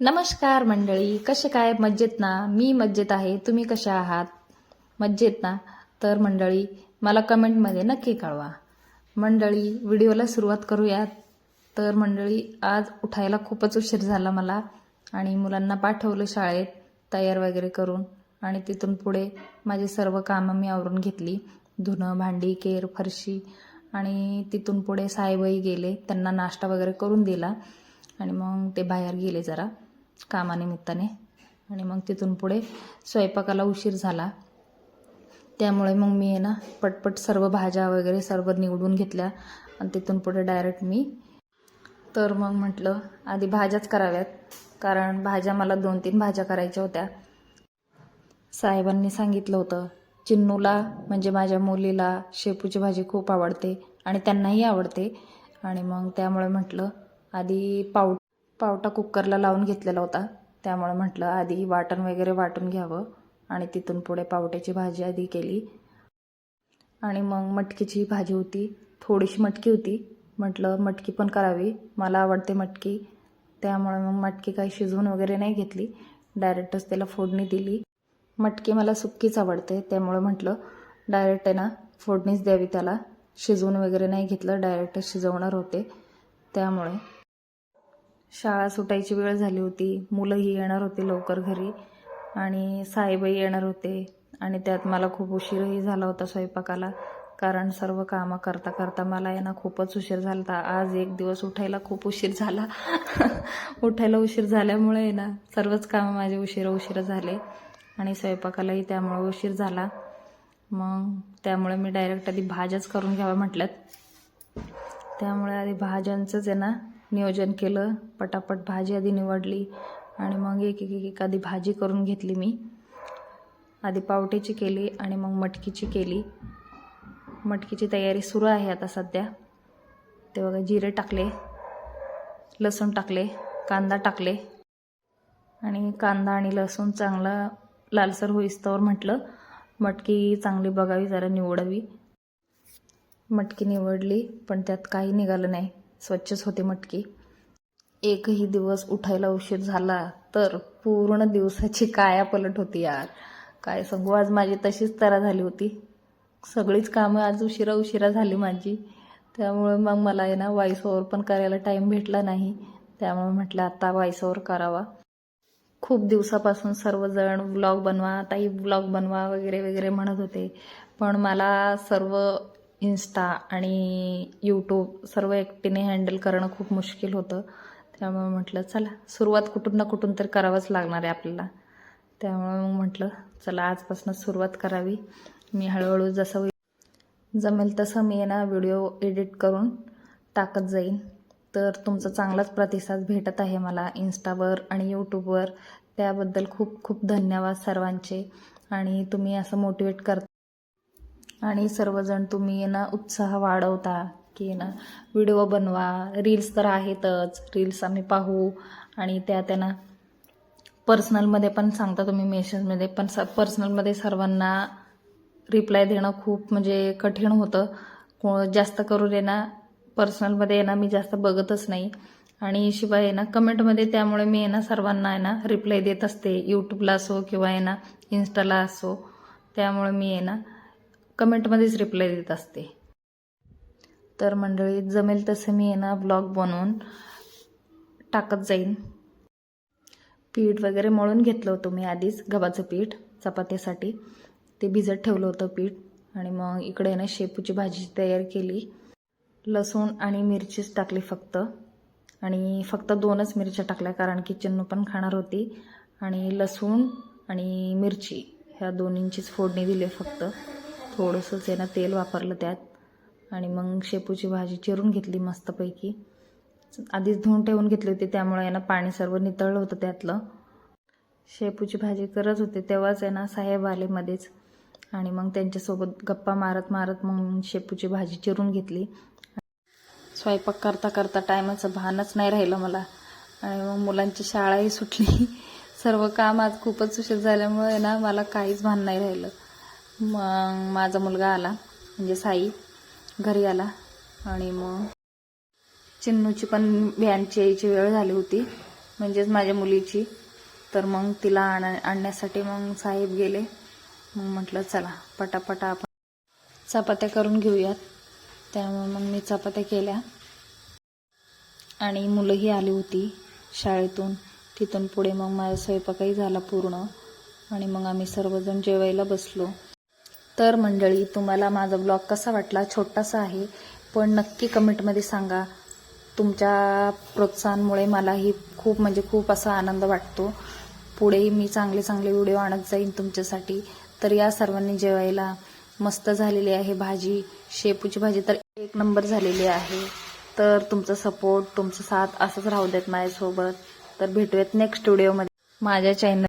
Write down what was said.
नमस्कार मंडळी कसे काय? मज्जेत ना? मी मज्जेत आहे. तुम्ही कशा आहात? मज्जेत ना? तर मंडळी मला कमेंटमध्ये नक्की कळवा. मंडळी व्हिडिओला सुरुवात करूयात. तर मंडळी आज उठायला खूपच उशीर झाला मला आणि मुलांना पाठवलं शाळेत तयार वगैरे करून आणि तिथून पुढे माझी सर्व कामं मी आवरून घेतली. धुणं भांडी केर फरशी आणि तिथून पुढे साहेबही गेले. त्यांना नाश्ता वगैरे करून दिला आणि मग ते बाहेर गेले जरा. कामानिमित्ताने. आणि मग तिथून पुढे स्वयंपाकाला उशीर झाला. त्यामुळे मग मी आहे ना पटपट सर्व भाज्या वगैरे सर्व निवडून घेतल्या. आणि तिथून पुढे डायरेक्ट मी तर मग म्हटलं आधी भाज्याच कराव्यात. कारण भाज्या मला दोन तीन भाज्या करायच्या होत्या. साहेबांनी सांगितलं होतं चिन्नूला म्हणजे माझ्या मुलीला शेपूची भाजी खूप आवडते आणि त्यांनाही आवडते. आणि मग त्यामुळे म्हटलं आधी पाव पावटा कुकरला लावून घेतलेला होता. त्यामुळे म्हटलं आधी वाटण वगैरे वाटून घ्यावं. आणि तिथून पुढे पावट्याची भाजी आधी केली. आणि मग मटकीची भाजी होती. थोडीशी मटकी होती. म्हटलं मटकी पण करावी. मला आवडते मटकी. त्यामुळे मग मटकी काही शिजवून वगैरे नाही घेतली. डायरेक्टच त्याला फोडणी दिली. मटकी मला सुक्कीच आवडते. त्यामुळे म्हटलं डायरेक्ट आहे ना फोडणीच द्यावी त्याला. शिजवून वगैरे नाही घेतलं. डायरेक्टच शिजवणार होते. त्यामुळे शाळा सुटायची वेळ झाली होती. मुलंही येणार होते लवकर घरी आणि साहेबही येणार होते आणि त्यात मला खूप उशीरही झाला होता स्वयंपाकाला. कारण सर्व कामं करता करता मला आहे ना खूपच उशीर झाला होता. आज एक दिवस उठायला खूप उशीर झाला. उठायला उशीर झाल्यामुळे आहे ना सर्वच कामं माझे उशिरा उशीर झाले आणि स्वयंपाकालाही त्यामुळे उशीर झाला. मग त्यामुळे मी डायरेक्ट आधी भाज्याच करून घ्याव्या म्हटल्यात. त्यामुळे आधी भाज्यांचंच आहे ना नियोजन केलं पटापट भाजी आधी निवडली आणि मग एक एक एक एक आधी भाजी करून घेतली मी. आधी पावटीची केली आणि मग मटकीची केली. मटकीची तयारी सुरू आहे आता सध्या. ते बघा जिरे टाकले लसूण टाकले कांदा टाकले. आणि कांदा आणि लसूण चांगला लालसर होईस्तवर म्हटलं मटकी चांगली बघावी जरा निवडावी. मटकी निवडली पण त्यात काही निघालं नाही. स्वच्छच होती मटकी. एकही दिवस उठायला उशीर झाला तर पूर्ण दिवसाची काया पलट होती यार. काय सांगू आज माझी तशीच तरा झाली होती. सगळीच कामं आज उशिरा उशिरा झाली माझी. त्यामुळे मग मला आहे ना व्हॉइस ओव्हर पण करायला टाईम भेटला नाही. त्यामुळे म्हटलं आता व्हॉइस ओव्हर करावा. खूप दिवसापासून सर्वजण व्लॉग बनवा ताई व्लॉग बनवा वगैरे वगैरे म्हणत होते. पण मला सर्व इन्स्टा आणि यूट्यूब सर्व एकटीने हँडल करणं खूप मुश्किल होतं. त्यामुळे म्हटलं चला सुरुवात कुठून ना कुठून तर करावंच लागणार आहे आपल्याला. त्यामुळे मग म्हटलं चला आजपासून सुरुवात करावी. मी हळूहळू जसं होईल जमेल तसं मी आहे ना व्हिडिओ एडिट करून टाकत जाईन. तर तुमचा चांगलाच प्रतिसाद भेटत आहे मला इन्स्टावर आणि यूट्यूबवर त्याबद्दल खूप खूप धन्यवाद सर्वांचे. आणि तुम्ही असं मोटिवेट करता आणि सर्वजण तुम्ही ना उत्साह वाढवता की ना व्हिडिओ बनवा. रील्स तर आहेतच. रील्स आम्ही पाहू. आणि त्या त्यांना पर्सनलमध्ये पण सांगता तुम्ही मेसेजमध्ये पण स पर्सनलमध्ये सर्वांना रिप्लाय देणं खूप म्हणजे कठीण होतं. को जास्त करून आहे ना पर्सनलमध्ये आहे ना मी जास्त बघतच नाही. आणि शिवाय आहे ना कमेंटमध्ये त्यामुळे मी आहे ना सर्वांना आहे ना रिप्लाय देत असते. यूट्यूबला असो किंवा आहे ना इन्स्टाला असो. त्यामुळे मी आहे ना कमेंटमध्येच रिप्लाय देत असते. तर मंडळी जमेल तसं मी ना ब्लॉग बनवून टाकत जाईन. पीठ वगैरे मळून घेतलं होतं मी आधीच गव्हाचं पीठ चपात्यासाठी. ते भिजत ठेवलं होतं पीठ आणि मग इकडे ना शेपूची भाजी तयार केली. लसूण आणि मिरचीच टाकली फक्त. आणि फक्त दोनच मिरच्या टाकल्या कारण की चिन्नू पण खाणार होती. आणि लसूण आणि मिरची ह्या दोन्हींचीच फोडणी दिली फक्त. थोडंसंच आहे ना तेल वापरलं त्यात. आणि मग शेपूची भाजी चिरून घेतली मस्तपैकी. आधीच धुवून ठेवून घेतली होती त्यामुळे आहे ना पाणी सर्व नितळलं होतं त्यातलं. शेपूची भाजी करत होते तेव्हाच आहे ना साहेब आले मध्येच. आणि मग त्यांच्यासोबत गप्पा मारत मारत मग शेपूची भाजी चिरून घेतली. स्वयंपाक करता करता टायमाचं भानच नाही राहिलं मला. आणि मग मुलांची शाळाही सुटली. सर्व काम आज खूपच उशीर झाल्यामुळे ना मला काहीच भान नाही राहिलं. मग माझा मुलगा आला म्हणजे साई घरी आला आणि मग चिन्नूची पण व्हॅनची यायची वेळ झाली होती म्हणजेच माझ्या मुलीची. तर मग तिला आण आणण्यासाठी मग साहेब गेले. मग म्हटलं चला पटापटा आपण चपात्या करून घेऊयात. त्यामुळे मग मी चपात्या केल्या. आणि मुलंही आली होती शाळेतून. तिथून पुढे मग माझा स्वयंपाकही झाला पूर्ण. आणि मग आम्ही सर्वजण जेवायला बसलो. तर मंडळी तुम्हाला माझा ब्लॉग कसा वाटला? छोटासा आहे पण नक्की कमेंटमध्ये सांगा. तुमच्या प्रोत्साहनामुळे मलाही खूप म्हणजे खूप असा आनंद वाटतो. पुढेही मी चांगले चांगले व्हिडिओ आणत जाईन तुमच्यासाठी. तर या सर्वांनी जेवायला मस्त झालेली आहे भाजी. शेपूची भाजी तर एक नंबर झालेली आहे. तर तुमचा सपोर्ट तुमचा साथ असंच राहू देत माझ्यासोबत. तर भेटूयात नेक्स्ट व्हिडिओमध्ये माझ्या चॅनल